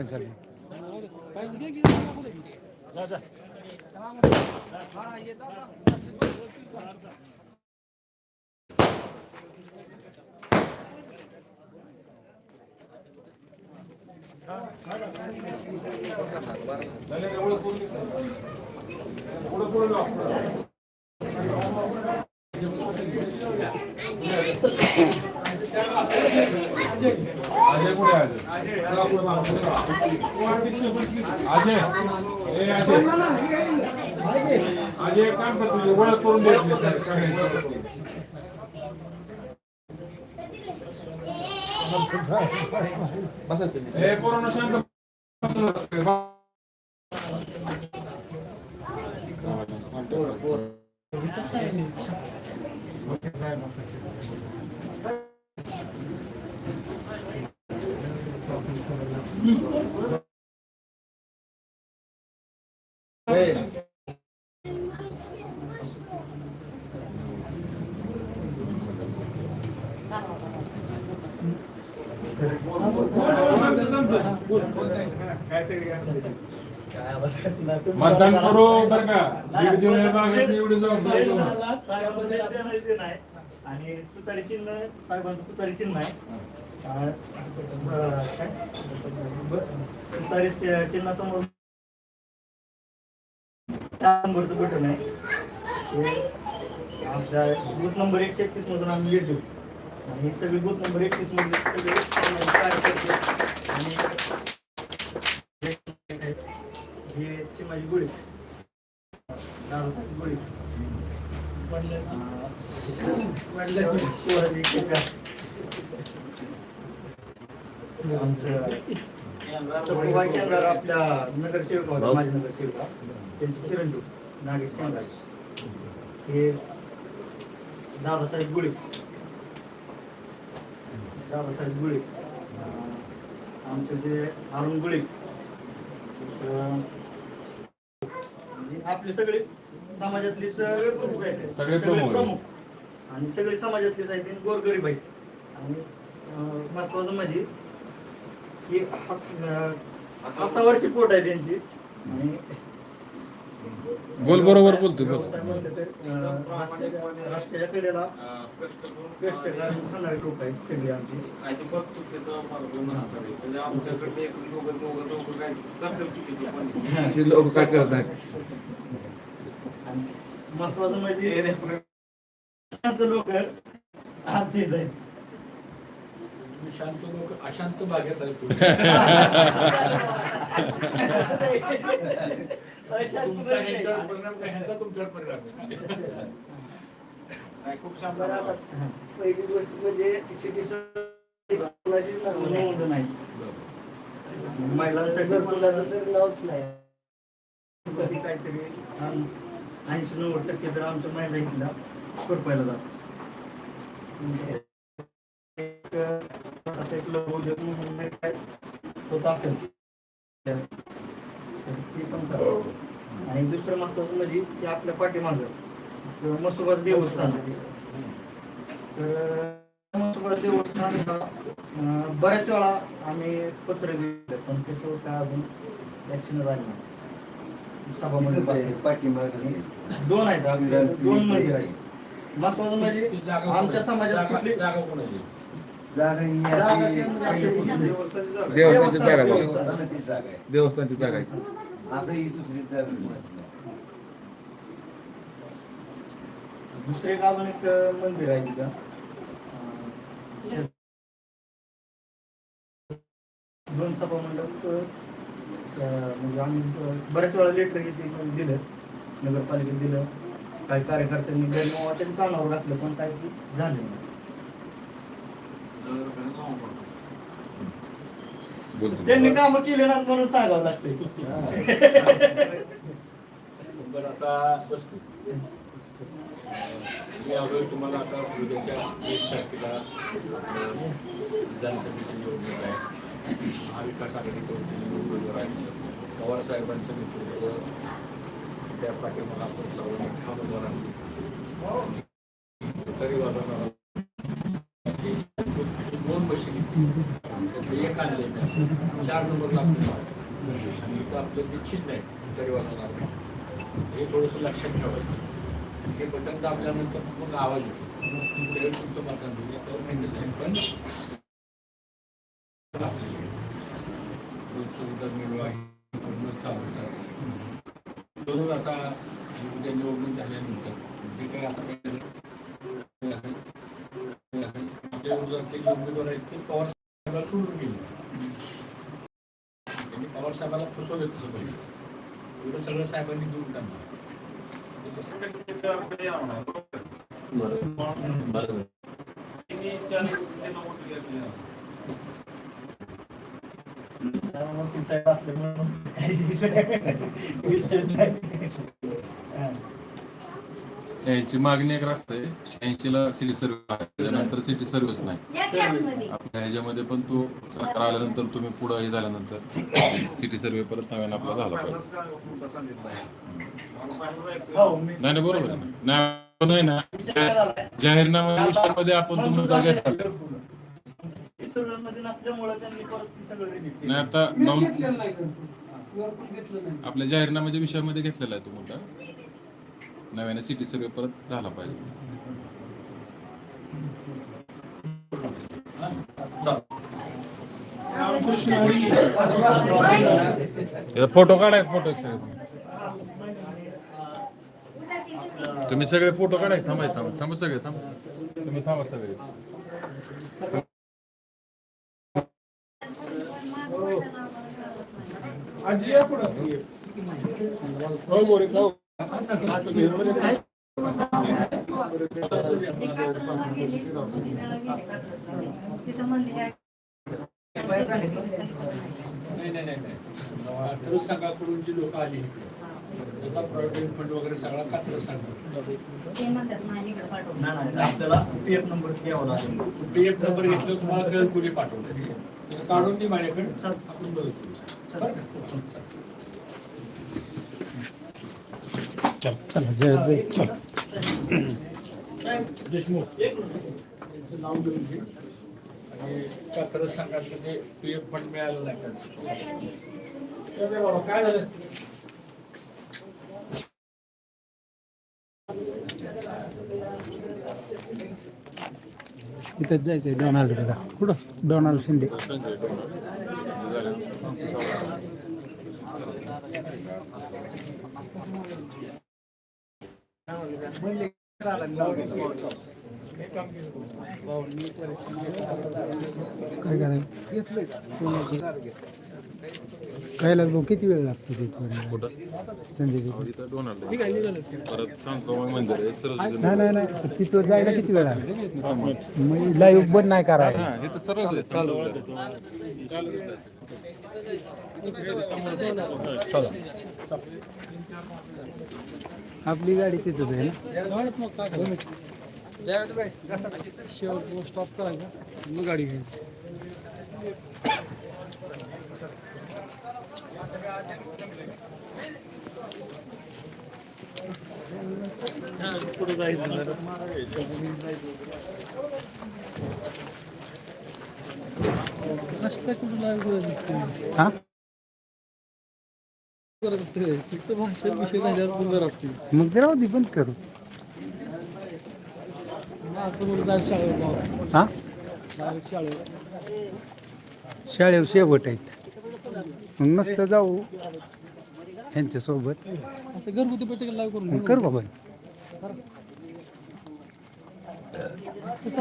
अजय कुठे आहे अजय हे अजय अजय काम करतो ओळख करून द्यायची सगळ्यांची ए कोरोना शांत Thank you. मतदान करू बरं का. दीड दिवस एवढी जबाबदारी घेऊ. साहेबांचं देणारी नाही. आणि तुतारी चिन्ह साहेबांचं तुतारी चिन्ह आहे चिन्हासमोर चार नंबरचं बटन आहे आमच्या बूथ नंबर एकशे एकतीस मधून आम्ही भेट आणि हे सगळी बूथ नंबर एकतीसमध्ये सगळे कार्यकर्ते आणि हे चिमाजी गोळी दारूसाहेब गुळे शिवाजी आमचं सप्पूबाई केंद्रावर आपल्या नगरसेवक होता माझे नगरसेवका. त्यांचे चिरंजीव नागेश हे दादासाहेब गुळे. दादासाहेब गुळे. आमचे जे अरुण गुळे. अं, आपले सगळे समाजातले सगळे प्रमुख आहेत. सगळे प्रमुख. आणि सगळे समाजातलेच आहेत गोरगरीब आहेत. आणि महत्वाचं म्हणजे की हात- अं, हातावरची पोट आहे त्यांची. आणि बोल बरोबर बोलतोय बघ. व्यवसाय म्हणलं तर, अं, रस्त्याच्या रस्त्याच्या कडेला कष्ट करून खाणारे लोक आहेत सगळे आमची. म्हणजे आमच्याकडे एक दोघं दोघं दोघं काय करतात चुकीचं पण. हे लोक काय करतात? आणि महत्वाचं म्हणजे शांत लोक आमची इथं आहेत शांत लोक अशांत बागेत आहे तुमचा ह्यांच्यावर परिणाम काय? ह्यांचा तुमच्यावर परिणाम आहे. काय खूप शांत बरोबर. पहिली गोष्ट म्हणजे सिटी नोंद नाही महिलांसाठी मुलाचं तर नावच नाही. काहीतरी ऐंशी नव्वद टक्के तर आमच्या महिला इथल्या खुरपायला जातात. एक काय होत असेल ते पण करतात आणि दुसरं महत्वाचं म्हणजे ते आपल्या पाठीमागं मसोबाच देवस्थान आहे. तर मसोबाच देवस्थान बऱ्याच वेळा आम्ही पत्र दिले पण त्याच्यावर काय अजून ऍक्शन झाली नाही. सभामध्ये बसले. दोन आहेत दोन मंदिर आहेत. महत्वाचं म्हणजे आमच्या कोणाची? समाजात देवस्थानची जागा. देवस्थानची जागा आहे. जागा दुसरी जागा दुसरे एक एक मंदिर आहे तिथं. दोन सभा मंडप म्हणजे आम्ही बऱ्याच वेळा लेटर घेते दिलं नगरपालिकेत दिलं. काही कार्यकर्त्यांनी गैरमोवाच्या कानावर घातलं पण काही झालं नाही. त्यांनी कामं केले ना म्हणून सांगावं लागते बरं आता बसतो मी आलोय तुम्हाला आता उद्याच्या वीस तारखेला अं, विधानसभेची निवडणूक आहे महाविकास आघाडीकडून निवडणूक आहे पवार साहेबांचं नेतृत्व त्या पाठीमागे आपण सर्वांनी ठाम उभं राहतो तरी एक आणले चार नंबर लागतो आणि आपलं ते चिन्ह आहे तरी हे थोडंसं लक्षात ठेवायचं हे बटन दाबल्यानंतर पूर्ण आवाज येतो त्यावेळी तुमचं मतदान होईल माहितीच पण रोजचं उदरनिर्वाह आहे पूर्ण चालू म्हणून आता उद्या निवडणूक झाल्यानंतर जे काही आता काही आपल्या विरोधातले जे उमेदवार आहेत ते पवार साहेबांना सोडून गेले त्यांनी पवार साहेबांना फसवलं तसं पाहिजे एवढं सगळं साहेबांनी देऊन टाकलं त्यामुळे साहेब असल्यामुळे काही विषयच नाही. हा. यांची मागणी एक रस्ता आहे शहाऐंशीला सिटी सर्व्हिस आहे त्याच्यानंतर सिटी सर्व्हिस नाही आपल्या ह्याच्यामध्ये पण तो सरकार आल्यानंतर तुम्ही पुढं हे झाल्यानंतर सिटी सर्व्हे परत नव्यानं आपला झाला पाहिजे नाही नाही बरोबर. नाही नाही ना. जाहीरनामा विषयामध्ये आपण तो मुद्दा घेतला मध्ये नसल्यामुळे त्यांनी परत ते सगळं delete केलं. नाही आता आपल्या जाहीरनाम्याच्या विषयामध्ये घेतलेला आहे तो मुद्दा नव्याने सिटी सर्व्हे परत झाला पाहिजे. फोटो काढाय फोटो तुम्ही सगळे फोटो काढाय थांबाय थांबा थांबा सगळे थांबा. तुम्ही थांबा सगळे. आजी या पुढं नाही नाही नाही नाही संघाकडून जी लोक आली त्याचा प्रॉव्हिडंट फंड वगैरे सगळा कात्रज संघ आपल्याला पीएफ नंबर घ्यावा लागेल नंबर घेतलं तुम्हाला कुणी पाठवलं. काढून दे माझ्याकडे. आपण बघू. चल चला देशमुख भाई चल. लिहून ते पी एफ फंड मिळालं नाही का काय झालं जायचंय डोनाल्ड दादा. कुठं? डोनाल्ड शिंदे. काय करायचं भाऊ किती वेळ लागतो तिथपर्यंत तिथं जायला किती वेळ लागतो मग लाईव्ह बंद नाही करायला आपली गाडी तिथंच आहे ना? स्टॉप करायचा. मग गाडी घ्यायची. रस्ता कुठं लाईव्ह करत असते हा? करत असते. फक्त भाषा विषय झाल्यावर बंद राहते. मग ते राहू दे बंद करू. आपण मुलं जायचं शाळेवर. हा? डायरेक्ट शाळेवर. शाळेवर शेवट आहेत. मग मस्त जाऊ. यांच्यासोबत. असं घरगुती लाईव्ह करून मग करू कसं